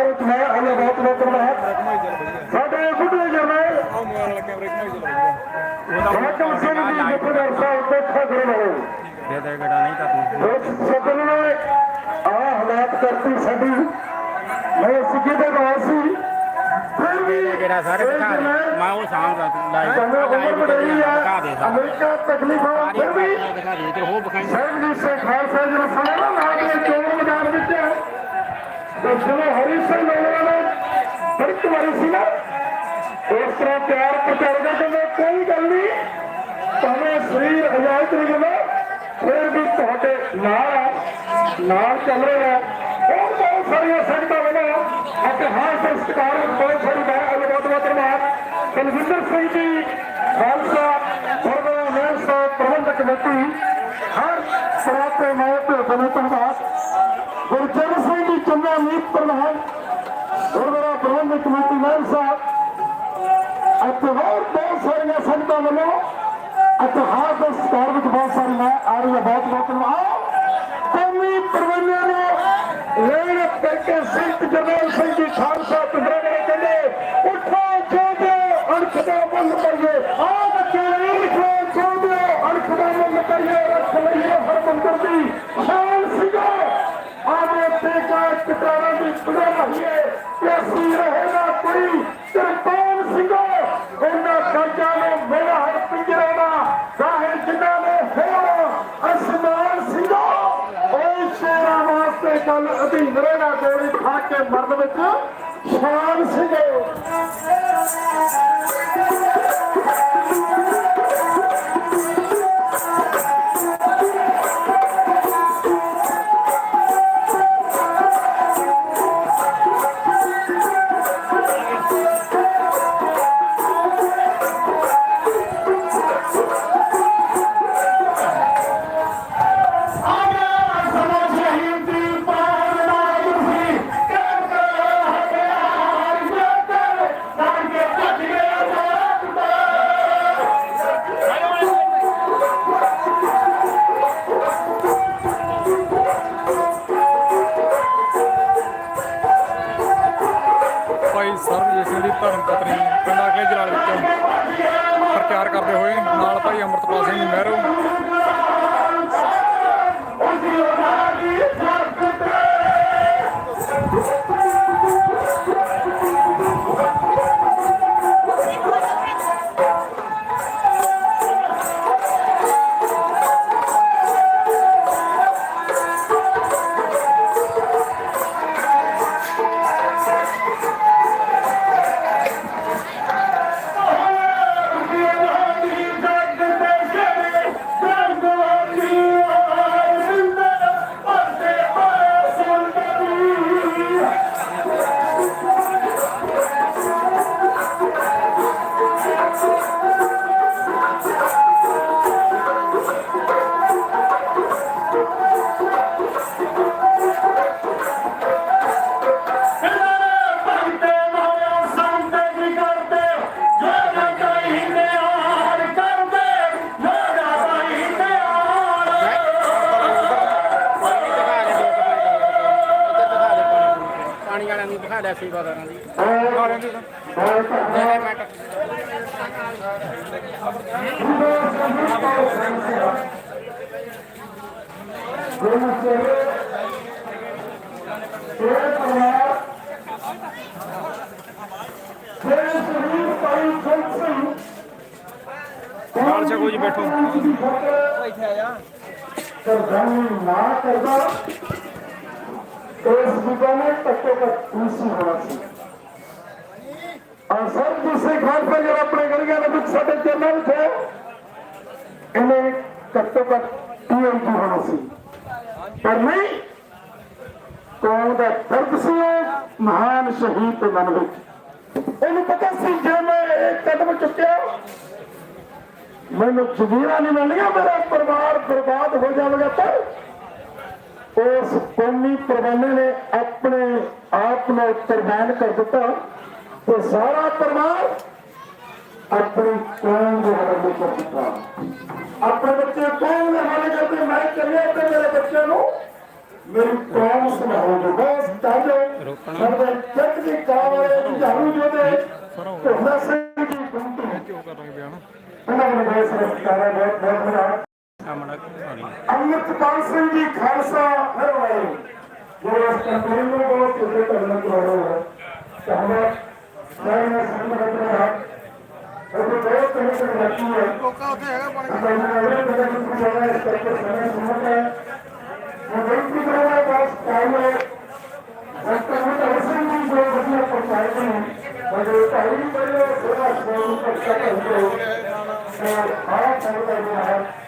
ਵਿੱਚ ਮੈਂ ਅਜੇ ਬਹੁਤ ਬਹੁਤ ਧੰਨਵਾਦ ਸਾਡੇ ਬੁੱਢੇ ਜਰਨੈਲ ਹਾਕਮ ਸਿੰਘ ਜੀ ਜਥੇਦਾਰ ਸਾਹਿਬ ਦੇ ਖਾਗਰੇ ਵਾਲੇ ਦੇ ਦੇ ਗੜਾ ਨਹੀਂ ਤਾਂ ਉਸ ਸਦਨ ਨੇ ਆ ਹਾਲਾਤ ਕਰਤੀ ਸਾਡੀ ਮੈਂ ਸਿੱਖੀ ਦੇ ਵਾਸੀ ਫਿਰ ਵੀ ਗੜਾ ਸਾਰੇ ਦਿਖਾ ਦੇ ਮੈਂ ਉਹ ਸਾਹਮ ਦਾ ਲਾਈਵ ਤੁਹਾਨੂੰ ਉਮਰ ਬੜੀ ਹੈ ਸਾਰੇ ਅਮਰੀਕਾ ਤਕਲੀਫਾਂ ਫਿਰ ਵੀ ਦਿਖਾ ਦੇ ਤੇ ਉਹ ਬਖਾਈ ਸਰਬਜੀਤ ਸਿੰਘ ਖਾਲਸਾ ਜੀ ਨੂੰ ਸੁਣਿਆ ਨਾ ਨਾਲ ਦੇ ਚੋਣ ਮੈਦਾਨ ਵਿੱਚ ਤੇ ਜਦੋਂ ਹਰੀ ਸਿੰਘ ਲੋਕਾਂ ਨੇ ਬੜੀ ਵਾਰੀ ਸੀ ਇਸ ਤਰ੍ਹਾਂ ਪਿਆਰ ਪ੍ਰਚਾਰਦਾ ਕਹਿੰਦੇ ਕੋਈ ਗੱਲ ਨਹੀਂ। ਭਾਵੇਂ ਸਰੀਰ ਇਜਾਜ਼ਤ ਨਹੀਂ ਦਿੰਦਾ ਫਿਰ ਵੀ ਤੁਹਾਡੇ ਨਾਲ ਆ, ਨਾਲ ਚੱਲ ਰਿਹਾ ਹੋਰ ਬਹੁਤ ਸਾਰੀਆਂ ਸੰਗਤਾਂ ਵੱਲੋਂ ਇਤਿਹਾਸ ਦੇ ਸਤਿਕਾਰ ਬਹੁਤ ਸਾਰੀ ਦਾ ਬਹੁਤ ਬਹੁਤ ਧੰਨਵਾਦ। ਕੁਲਵਿੰਦਰ ਸਿੰਘ ਜੀ ਜੀ ਮੀਤ ਪ੍ਰਧਾਨ ਗੁਰਦੁਆਰਾ ਪ੍ਰਬੰਧਕ ਕਮੇਟੀ ਮੇਰ ਸਾਹਿਬ, ਅਤੇ ਹੋਰ ਬਹੁਤ ਸਾਰੀਆਂ ਸੰਗਤਾਂ ਵੱਲੋਂ ਇਤਿਹਾਸ ਦੇ ਸਤਿਕਾਰ ਵਿੱਚ ਬਹੁਤ ਸਾਰੀਆਂ ਆ ਰਹੀਆਂ ਬਹੁਤ ਬਹੁਤ ਧੰਨਵਾਦ। ਕੌਮੀ ਪ੍ਰਬੰਧਾਂ ਨੂੰ ਲੈਣ ਕਰਕੇ ਸੰਤ ਜਰਨੈਲ ਸਿੰਘ ਜੀ ਖਾਲਸਾ ਪਿੰਡਰਾਂ ਕਹਿੰਦੇ, ਉੱਠੋ ਚੋਦੋ ਅਣਖ ਦਾ ਬੰਦ ਕਰੀਏ। ਆ ਬੱਚੇ ਉੱਠੋ ਚੋਦੋ ਅਣਖ ਦਾ ਬੰਦ ਕਰੀਏ। ਰੱਖ ਲਈਏ ਹਰਮੰਦਰ ਦੀ। ਸ਼ਾਨ ਸਿੰਘੋ ਆਵੇ ਤੇ ਕਾ ਟਕਾਰਾਂ ਦੀ ਪੁੜਾ ਰਹੀਏ ਕਿ ਅਸੀਂ ਰਹੇਗਾ ਕੋਈ ਕਿਰਪਾਨ ਸਿੰਘੋ ਉਹਨਾਂ ਕਾਜਾਂ ਨੂੰ ਮੇਰਾ ਹਰ ਪਿੰਜਰੇ ਦਾ ਜ਼ਾਹਿਰ ਜਿਨ੍ਹਾਂ ਨੇ ਹੋਰ ਅਸਮਾਨ ਸਿੰਘੋ ਓਏ ਸ਼ੇਰਾਂ ਵਾਸਤੇ ਕੱਲ ਅਧੀਨ ਰਹਿਣਾ ਗੋਲੀ ਖਾ ਕੇ ਮਰਨ ਵਿੱਚ ਸ਼ਾਨ ਸਿੰਘੋ ਭਾਈ ਸਰਬਜੀਤ ਸਿੰਘ ਦੀ ਧਰਮ ਪਤਨੀ ਪਿੰਡ ਆਕੇ ਜਲਾਲ ਵਿੱਚੋਂ ਪ੍ਰਚਾਰ ਕਰਦੇ ਹੋਏ ਨਾਲ ਭਾਈ ਅਮਰਤਪਾਲ ਸਿੰਘ ਮਹਿਰੋ ਵਾਲਿਆਂ ਨੂੰ ਦਿਖਾ ਲਿਆ ਸੇਵਾਦਾਰਾਂ ਦੀ ਸਾਰਿਆਂ ਦੇ ਦੇ ਦੇ ਮਿੰਟ ਨਾਲ ਚੱਕੋ ਜੀ। ਬੈਠੋ ਸਰਦਾਨੀ ਨਾ ਕਰਦਾ। ਇਸ ਵਿਗਾ ਨੇ ਤੱਕੋ ਤੱਕ ਦੂਸਰੀ ਹੋਣਾ ਸੀ और सर दूसरे खान पर जब अपने घर गया तो छोटे जनरल थे इन्हें घट्टो घट पीएम की होना सी पर नहीं ਕੌਮ ਦਾ ਦਰਦ ਸੀ ਉਹ ਮਹਾਨ ਸ਼ਹੀਦ ਦੇ ਮਨ ਵਿੱਚ ਉਹਨੂੰ ਪਤਾ ਸੀ ਜੇ ਮੈਂ ਇਹ ਕਦਮ ਚੁੱਕਿਆ ਮੈਨੂੰ ਜ਼ਮੀਰਾਂ ਨਹੀਂ ਮਿਲਣੀਆਂ ਮੇਰਾ ਪਰਿਵਾਰ ਬਰਬਾਦ ਹੋ ਜਾਵੇਗਾ ਪਰ ਉਸ ਕੌਮੀ ਪ੍ਰਬੰਧਨ ਨੇ ਆਪਣੇ ਆਪ ਨੂੰ ਕੁਰਬਾਨ ਕਰ ਦਿੱਤਾ ਤੇ ਸਾਰਾ ਪਰਿਵਾਰ ਆਪਣੀ ਕੌਮ ਦੇ ਹਵਾਲੇ ਕਰ ਦਿੱਤਾ। ਆਪਣੇ ਬੱਚੇ ਕੌਮ ਦੇ ਹਵਾਲੇ ਕਰਦੇ ਮੈਂ ਚੱਲਿਆ ਤੇ ਮੇਰੇ ਬੱਚੇ ਨੂੰ ਮੇਰੀ ਕੌਮ ਸੁਣਾਓ ਜੋ ਬਸ ਤਾਜੋ ਸਾਡੇ ਚੱਕ ਦੀ ਕਾਂ ਵਾਲੇ ਝਾੜੂ ਜੋ ਦੇ ਧੋਣਾ ਸਿੰਘ ਜੀ ਰਹੇ ਬਿਆਨ ਉਹਨਾਂ ਨੂੰ ਬਹੁਤ ਸਰਕਾਰ ਬਹੁਤ ਬਹੁਤ ਸਾਹਮਣਾ ਸੌਰੀ ਅੰਮ੍ਰਿਤਪਾਲ ਸਿੰਘ ਜੀ ਖਾਲਸਾ ਫਿਰ ਵਾਲੇ ਜੋ ਇਸ ਕੰਪਨੀ ਨੂੰ ਬਹੁਤ ਤੁਝੇ ਕਰਨਾ ਚਾਹੁੰਦਾ ਹੈ। ਚਾਹੁੰਦਾ ਮੈਂ ਨਾ ਸਮਝ ਰਿਹਾ ਹਾਂ। ਉਹ ਬਹੁਤ ਤਰ੍ਹਾਂ ਦੀ ਰੱਖੀ ਹੈ। ਕੋਕਾ ਉੱਥੇ ਹੈਗਾ ਪਾਣੀ। ਆਪਾਂ ਇਸ ਕਰਕੇ ਸਮਝ ਸਮਝਦਾ ਹੈ। ਮੈਂ ਬੇਨਤੀ ਕਰਾਂਗਾ ਬਸ ਟਾਈਮ ਹੈ। ਡਾਕਟਰ ਮੁਹੰਮਦ ਹਸਨ ਜੀ ਜੋ ਵਧੀਆ ਪ੍ਰਚਾਰਕ ਨੇ ਮਗਰ ਤਾਈ ਪਹਿਲੇ ਥੋੜਾ ਸੋਨ ਪ੍ਰਚਾਰ ਕਰਦੇ ਹੋ ਤੇ ਆਹ ਕਰਦਾ ਹੈ ਆਪਣੇ ਪ੍ਰਚਾਰ ਤੋਂ ਸਾਨੂੰ ਅਸੀਂ ਆਪਣੇ ਢਾਡੀ ਦੇ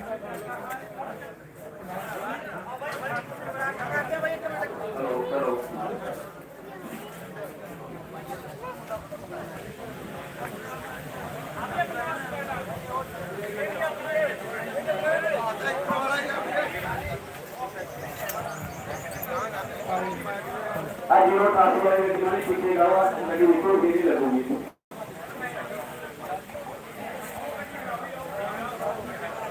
ਸਾਡੇ ਤੋਂ ਸੁਰਤ ਤੋਂ ਹੋ ਰਹੇ ਹਾਂ ਪਤਾ ਹੈ ਕਿ ਵਾਹਿਗੁਰੂ ਜੀ ਕਾ ਖਾਲਸਾ ਵਾਹਿਗੁਰੂ